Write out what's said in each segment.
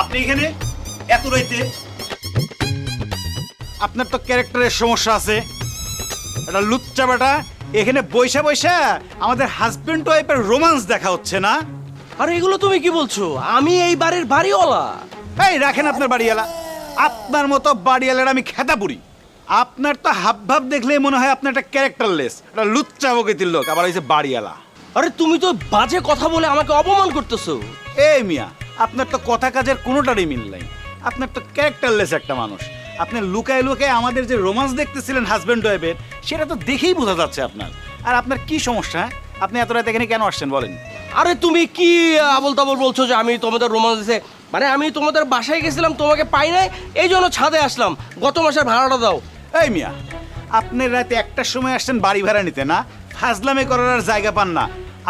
আপনি এখানে? এত রাইতে? আপনার তো ক্যারেক্টারের সমস্যা আছে। এটা লুচ্চা বেটা এখানে বৈশা বৈশা আমাদের হাজবেন্ড ওয়াইফের রোমান্স দেখা হচ্ছে না। আরে এগুলো তুমি কি বলছো? আমি এই বাড়ির বাড়িওয়ালা। এই রাখেন আপনার বাড়িওয়ালা। আপনার মতো বাড়িওয়ালার আমি খেতা পুরি আপনার তো হাব ভাব দেখলেই মনে হয় আপনার একটা ক্যারেক্টারলেস একটা লুচ্চা প্রকৃতির লোক আবার হয়েছে বাড়িওয়ালা। আরে তুমি তো বাজে কথা বলে আমাকে অপমান করতেছো। এই মিয়া আপনার তো কথা কাজের কোনোটারই মিল নাই। আপনার তো ক্যারেক্টারলেস একটা মানুষ। আপনি লুকায় লুকায় আমাদের যে রোমান্স দেখতেছিলেন হাজব্যান্ড ওয়াইফের সেটা তো দেখেই বোঝা যাচ্ছে আপনার। আর আপনার কি সমস্যা হ্যাঁ? আপনি এত রাত এখানে কেন আসছেন বলেন? আরে তুমি কি আবল তাবল বলছো যে আমি তোমাদের রোমান্স দিছে? মানে আমি তোমাদের বাসায় গেছিলাম তোমাকে পাই নাই এই জন্য ছাদে আসলাম। গত মাসের ভাড়াটা দাও। এই মিয়া আপনি রাতে একটার সময় আসছেন বাড়ি ভাড়া নিতে না? ফাজলামি করার আর জায়গা পান না।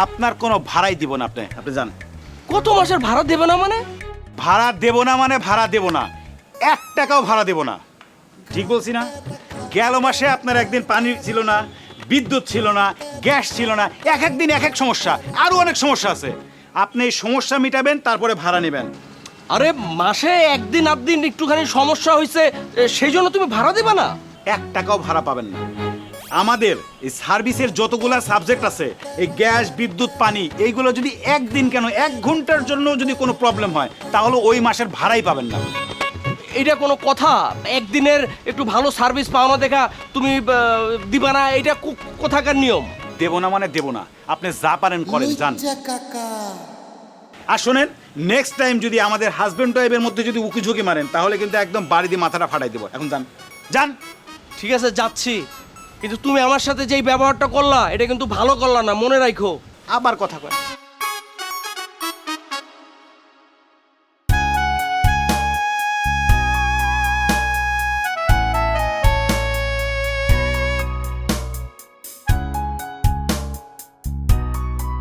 আপনার কোনো ভাড়াই দিব না আপনি আপনি যান কত মাসের ভাড়া দেবে না মানে? ভাড়া দেব না মানে ভাড়া দেব না। এক টাকাও ভাড়া দেব না। ঠিক বলছি না? গেল মাসে আপনার একদিন পানি ছিল না বিদ্যুৎ ছিল না গ্যাস ছিল না এক এক দিন এক এক সমস্যা আরও অনেক সমস্যা আছে। আপনি এই সমস্যা মিটাবেন তারপরে ভাড়া নেবেন। আরে মাসে একদিন আধদিন একটুখানি সমস্যা হয়েছে সেই জন্য তুমি ভাড়া দেবে না? এক টাকাও ভাড়া পাবেন না। আমাদের এই সার্ভিসের যতগুলা সাবজেক্ট আছে এই গ্যাস বিদ্যুৎ পানি এইগুলো যদি একদিন কেন এক ঘণ্টার জন্য যদি কোনো প্রবলেম হয় তাহলে ওই মাসের ভাড়াই পাবেন না। এটা কোনো কথা? একদিনের একটু ভালো সার্ভিস পাও না দেখা তুমি আহ, দিবা না এটা কো- কোথাকার নিয়ম? দেব না মানে দেব না। আপনি যা পারেন করেন যান। আর শোনেন নেক্সট টাইম যদি আমাদের হাজবেন্ড ওয়াইফের মধ্যে যদি উকি ঝুঁকি মারেন তাহলে কিন্তু একদম বাড়ি দিয়ে মাথাটা ফাটাই দেবো। এখন যান। যান। ঠিক আছে যাচ্ছি। কিন্তু তুমি আমার সাথে যেই ব্যবহারটা করলা, এটা কিন্তু ভালো করলা না, মনে রাখো আবার কথা কয়।